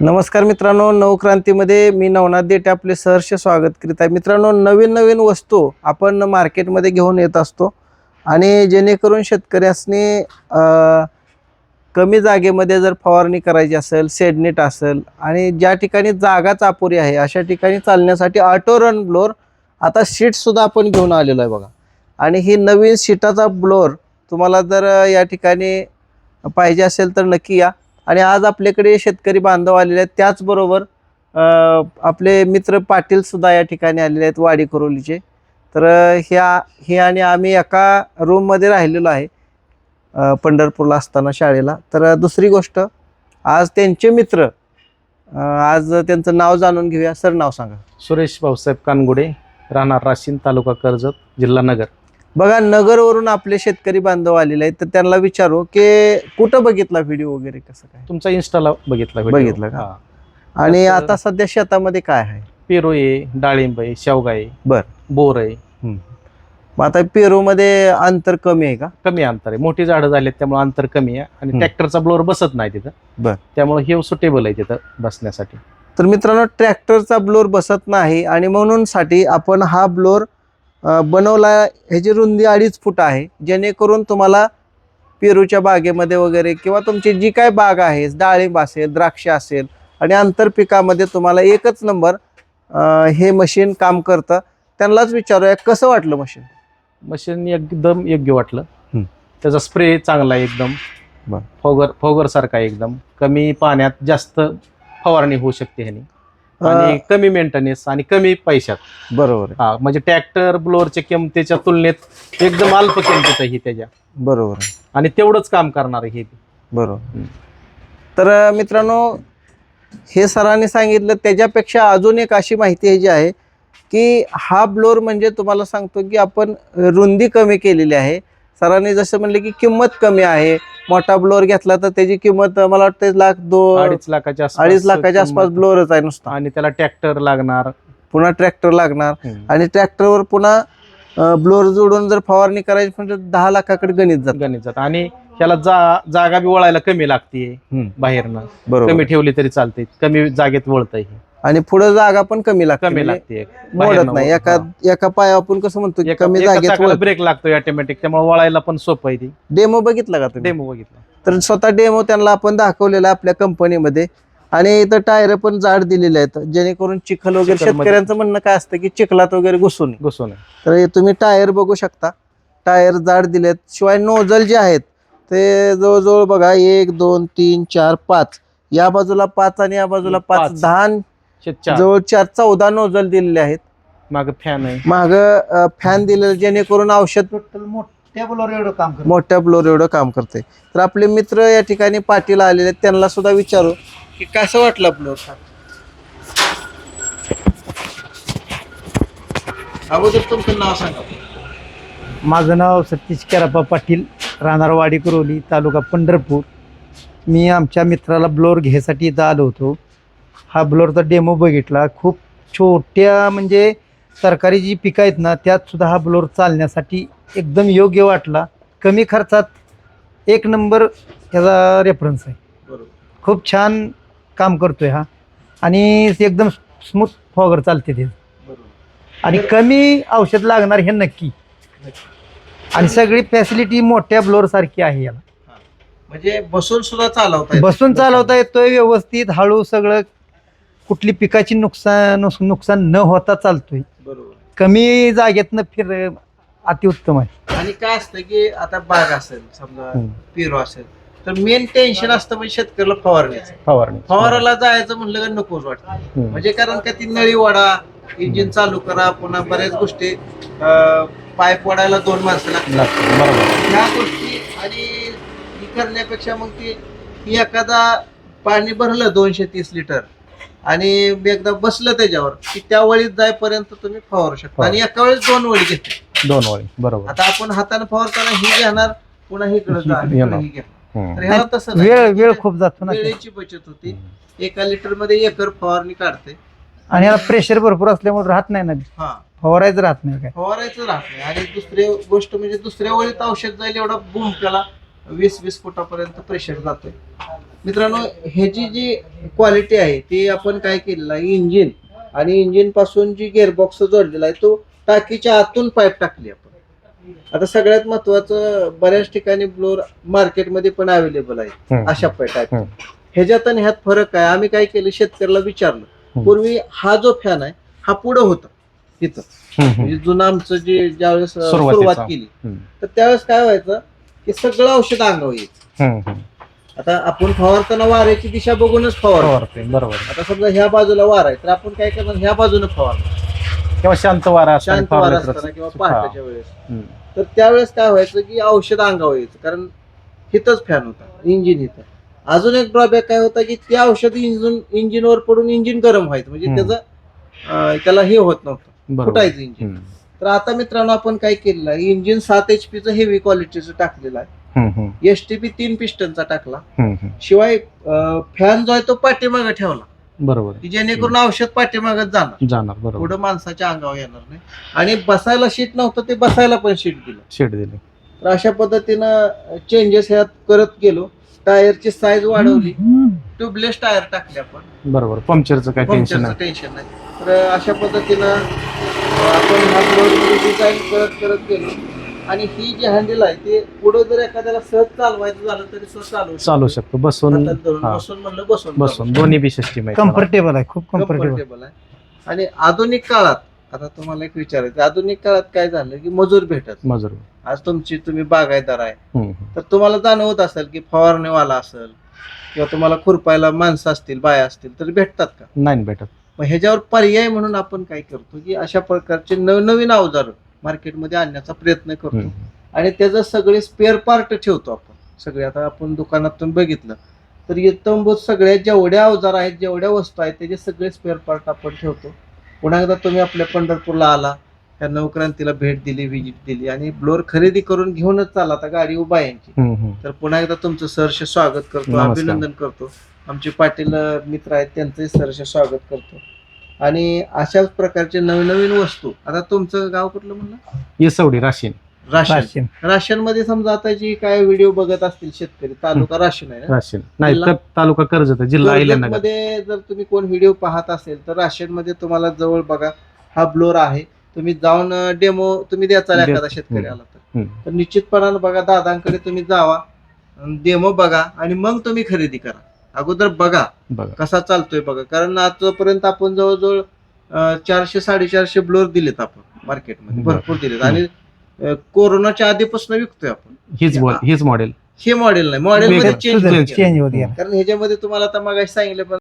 नमस्कार मित्रांनो नवक्रांतीमध्ये मी नवनाथ देटे आपले सहर्ष स्वागत करीत आहे. मित्रांनो नवीन नवीन वस्तू आपण मार्केटमध्ये घेऊन येत असतो आणि जेणेकरून शेतकऱ्यासनी कमी जागेमध्ये जर फवारणी करायची असेल सेडनेट असेल आणि ज्या ठिकाणी जागाच अपुरी आहे अशा ठिकाणी चालण्यासाठी ऑटो रन ब्लोअर आता सीटसुद्धा आपण घेऊन आलेलो आहे बघा. आणि ही नवीन सीटाचा ब्लोअर तुम्हाला जर या ठिकाणी पाहिजे असेल तर नक्की या. आणि आज आपल्याकडे शेतकरी बांधव आलेले आहेत. त्याचबरोबर आपले मित्र पाटील सुद्धा या ठिकाणी आलेले आहेत वाडी करोलीचे. तर ह्या हे आणि आम्ही एका रूममध्ये राहिलेलो आहे पंढरपूरला असताना शाळेला. तर दुसरी गोष्ट आज त्यांचे मित्र आज त्यांचं नाव जाणून घेऊया. सर नाव सांगा. सुरेश भाऊसाहेब कानगुडे राहणार राशीन तालुका कर्जत जिल्हा नगर. बघा नगरवरून आपले शेतकरी बांधव आलेले आहेत तर त्यांना विचारू की कुठं बघितला व्हिडिओ वगैरे कसं काय तुमचा इन्स्टाला बघितला video. बघितलं का? हा. आणि तर- आता सध्या शेतामध्ये काय आहे पेरू आहे डाळिंब आहे शेवगा आहे बर. बोर आहे मग आता पेरूमध्ये अंतर कमी आहे का कमी अंतर आहे मोठी झाडं झाली त्यामुळे अंतर कमी आहे आणि हम्म. ट्रॅक्टरचा ब्लोअर बसत नाही बर. तिथं त्यामुळे हे सुटेबल आहे तिथं बसण्यासाठी तर मित्रांनो ट्रॅक्टरचा ब्लोअर बसत नाही आणि म्हणून साठी आपण हा ब्लोअर बनवला ह्याची रुंदी अडीच फूट आहे. जेणेकरून तुम्हाला पेरूच्या बागेमध्ये वगैरे किंवा तुमची जी काय बाग आहे डाळिंब असेल द्राक्ष असेल आणि आंतरपिकामध्ये तुम्हाला एकच नंबर हे मशीन काम करतं. त्यांनाच विचारूया कसं वाटलं मशीन? मशीन एकदम योग्य वाटलं. त्याचा स्प्रे चांगला आहे एकदम. फोगर फोगर सारखा आहे एकदम. कमी पाण्यात जास्त फवारणी होऊ शकते ह्यानी. आणि कमी मेंटेनन्स आणि कमी पैशात. बरोबर हा म्हणजे ट्रॅक्टर ब्लोअरच्या किमतीच्या तुलनेत एकदम अल्प किमतीत ही त्याच्या. बरोबर आणि तेवढंच काम करणार आहे हे. बरोबर. तर मित्रांनो हे सरांनी सांगितलं त्याच्यापेक्षा अजून एक अशी माहिती ह्याची आहे की हा ब्लोअर म्हणजे तुम्हाला सांगतो की आपण रुंदी कमी केलेली आहे. सरांनी जसं म्हणले की किंमत कमी आहे. मोठा ब्लोअर घेतला तर त्याची किंमत मला वाटतं लाख दो अडीच लाखाच्या आसपास अडीच लाखाच्या आसपास. ब्लोअरच आहे नुसता. आणि त्याला ट्रॅक्टर लागणार. पुन्हा ट्रॅक्टर लागणार. आणि ट्रॅक्टरवर पुन्हा ब्लोअर जोडून जर फवारणी करायची म्हणजे दहा लाखाकडे गणित जात. गणित जात. आणि ह्याला जा जागा बी वळायला कमी लागते बाहेरनं. बरोबर. कमी ठेवली तरी चालते कमी जागेत वळतंय आणि पुढे जागा पण कमी लागते कमी म्हणजे लागते. मोडत नाही. एका. एका पाया आपण कसं म्हणतो की कमी जागेत ब्रेक लागतो ऑटोमॅटिक त्यामुळे वळायला पण सोपं आहे ती. डेमो बघितला का तुम्ही? डेमो बघितला. तर स्वतः डेमो त्यांना आपण दाखवलेला आपल्या कंपनीमध्ये आणि इथं टायर पण जाड दिलेले आहेत. जेणेकरून चिखल वगैरे चिखलमध्ये- शेतकऱ्यांचं म्हणणं काय असतं की चिखलात वगैरे घुसू नये घुसून तर हे तुम्ही टायर बघू शकता. टायर जाड दिलेत. शिवाय नोझल जे आहेत ते जवळजवळ बघा एक दोन तीन चार पाच. या बाजूला पाच आणि या बाजूला पाच. पाच. दहा जवळ चार चौदा नोझल दिलेले आहेत. माग फॅन आहे. माग फॅन दिलेलं जेणेकरून औषध टोटल मोठ्या बोलावर एवढं काम करत मोठ्या ब्लोर एवढं काम करते तर आपले मित्र या ठिकाणी पाटील आलेले आहेत. त्यांना सुद्धा विचारू की कसं वाटलं ब्लोर अगोदर तुमचं नाव सांगा. माझं नाव सतीश केरापा पाटील राहणार वाडी कुरोली तालुका पंढरपूर. मी आमच्या मित्राला ब्लोअर घ्यायसाठी इथं आलो होतो. हा ब्लोअरचा डेमो बघितला. खूप छोट्या म्हणजे सरकारी जी पिकं आहेत ना त्यात सुद्धा हा ब्लोअर चालण्यासाठी एकदम योग्य वाटला. कमी खर्चात एक नंबर ह्याचा रेफरन्स आहे. खूप छान काम करतोय हा. आणि एकदम स्मूथ फॉगर चालते ते. आणि कमी औषध लागणार हे नक्की. आणि सगळी फॅसिलिटी मोठ्या ब्लोअर सारखी आहे याला. म्हणजे बसून सुद्धा चालवता बसून चालवता येतोय व्यवस्थित हळू सगळं कुठली पिकाची नुकसान नुकसान न होता चालतोय. बरोबर. कमी जागेतनं फिर अतिउत्तम आहे. आणि काय असतं की आता बाग असेल समजा हम्म. पेरू असेल तर मेन टेन्शन असतं म्हणजे शेतकऱ्याला फवारण्याचं. फवारणी. फवाराला जायचं म्हणलं का नकोच वाटतं. हम्म. म्हणजे कारण का ती नळी वाढा इंजिन चालू करा पुन्हा बऱ्याच गोष्टी अं, पाईप वाढायला दोन माणसं लागतात. लागतं. बरोबर. ह्या गोष्टी आणि ही करण्यापेक्षा मग ती एखादा पाणी भरलं दोनशे तीस लिटर आणि एकदा बसलं त्याच्यावर की त्या वळीत जाईपर्यंत तुम्ही फवारू शकता. आणि एका वेळेस दोन वळी घेते दोन वळी बरोबर. आता आपण हाताने फवारताना ही घेणार पुन्हा येणार. ही घेणार. हम्म. तर ह्याला तसं नाही. वेळ वेळ खूप जातो ना. वेळेची बचत होती. एका लिटरमध्ये एकर फवारणी काढते. आणि याला प्रेशर भरपूर असल्यामुळे राहत नाही ना हा. फवारायचं राहत नाही काय? फवारायचं राहत नाही. आणि दुसरी गोष्ट म्हणजे दुसऱ्या वेळीत औषध जाईल एवढा बूम त्याला वीस वीस फुटापर्यंत प्रेशर जातोय. मित्रांनो ह्याची जी क्वालिटी आहे ती आपण काय केलेलं आहे इंजिन आणि इंजिनपासून जी गेअरबॉक्स जोडलेला आहे तो टाकीच्या आतून पाईप टाकली आपण आता सगळ्यात महत्वाचं बऱ्याच ठिकाणी ब्लोअर मार्केटमध्ये पण अवेलेबल आहे. अशा टाईप. ह्याच्यात आणि ह्यात फरक आहे आम्ही काय केलं शेतकऱ्याला विचारलं. पूर्वी हा जो फॅन आहे हा पुढं होता तिथं. म्हणजे जुनं आमचं जे ज्यावेळेस. सुरुवात केली. तर त्यावेळेस काय व्हायचं की सगळं औषध अंगावर यायचं. आता आपण फवारताना वाऱ्याची दिशा बघूनच फवार फवारते, बरोबर. आता समजा ह्या बाजूला वार आहे तर आपण काय करणार? ह्या बाजूने फवारणार किंवा शांत वारा असताना शांत वारा असताना किंवा. पहाटेच्या वेळेस. हम्म. तर त्यावेळेस काय व्हायचं की औषध अंगावर यायचं कारण हिथंच फॅन होता इंजिन हिथं अजून एक ड्रॉबॅक काय होता की ते औषध इंजिन इंजिनवर पडून इंजिन गरम व्हायचं. म्हणजे हम्म. त्याचं अं, त्याला हे होत नव्हतं. बरोबर. फुटायचं इंजिन हम्म. तर आता मित्रांनो आपण काय केलेलं आहे? इंजिन सात एच पीचं हेवी क्वालिटीचं टाकलेलं आहे. एस टी पी तीन पिस्टनचा टाकला. शिवाय फॅन जो आहे तो पाठीमागे ठेवला. बरोबर जेणेकरून औषध पाठीमागत जाणार. जाणार बरोबर पुढं माणसाच्या अंगावर येणार नाही. आणि बसायला शीट नव्हतं ते बसायला पण शीट दिलं. शेड दिले. तर अशा पद्धतीनं चेंजेस ह्यात करत गेलो. टायरची साईज वाढवली. ट्यूबलेस टायर टाकले आपण. बरोबर पंक्चरचं काय टेन्शन पंक्चरचं नाही. टेन्शन नाही. तर अशा पद्धतीनं आपण हा डिझाईन करत करत गेलो. आणि ही जी हँडल आहे ते पुढे जर एखाद्याला सहज चालवायचं झालं तरी सहज चालू चालू शकतो. बसून हातात धरून हा. बसून म्हणलं बसून बसून. दोन्ही बी सिस्टीम आहे कम्फर्टेबल आहे खूप कम्फर्टेबल कम्फर्टेबल आहे. आणि आधुनिक काळात आता तुम्हाला एक विचारायचं आधुनिक काळात काय झालं की मजूर भेटत. मजूर. आज तुमची तुम्ही बागायदार आहे. हम्म. तर तुम्हाला जाणवत असेल की फवारणीवाला असेल किंवा तुम्हाला खुरपायला माणसं असतील बाया असतील तर भेटतात का? नाही भेटत. मग ह्याच्यावर पर्याय म्हणून आपण काय करतो की अशा प्रकारचे नवनवीन अवजार मार्केटमध्ये आणण्याचा प्रयत्न करतो. आणि त्याचं सगळे स्पेअर पार्ट ठेवतो आपण. सगळे आता आपण दुकानातून बघितलं. तर इतंभूत सगळ्या जेवढ्या अवजार आहेत जेवढ्या वस्तू आहेत त्याचे सगळे स्पेअर पार्ट आपण ठेवतो. पुन्हा एकदा तुम्ही आपल्या पंढरपूरला आला त्या नवक्रांतीला भेट दिली व्हिजिट दिली आणि ब्लोअर खरेदी करून घेऊनच चाला आता गाडी उभा यांची. तर पुन्हा एकदा तुमचं सहर्ष स्वागत करतो. अभिनंदन करतो. आमचे पाटील मित्र आहेत त्यांचंही सहर्ष स्वागत करतो. आणि अशाच प्रकारचे नवीन नवीन वस्तू. आता तुमचं गाव कुठलं म्हणलं? येसवडी राशीन. राशन. राशीन. राशनमध्ये समजा आता जी काय व्हिडिओ बघत असतील शेतकरी तालुका राशन आहे ना? राशीन. नाही तर तालुका कर्जत आहे, जिल्हा अहिल्यानगर. मध्ये जर तुम्ही कोण व्हिडिओ पाहत असेल तर राशनमध्ये तुम्हाला जवळ बघा हा ब्लोर आहे. तुम्ही जाऊन डेमो तुम्ही द्याचा एखादा शेतकरी. आला तर. हम्म. तर निश्चितपणानं बघा दादांकडे तुम्ही जावा डेमो बघा आणि मग तुम्ही खरेदी करा. अगोदर बघा बघा. कसा चालतोय बघा. कारण आजपर्यंत आपण जवळजवळ अं, चारशे साडेचारशे ब्लोअर दिलेत आपण मार्केटमध्ये बरं. भरपूर दिलेत. आणि अं, कोरोनाच्या आधीपासून विकतोय आपण. हीच मॉडेल हे मॉडेल नाही. मॉडेल मध्ये वेगळं. चेंज चेंज होत गेला कारण ह्याच्यामध्ये तुम्हाला आता मग सांगितलं पण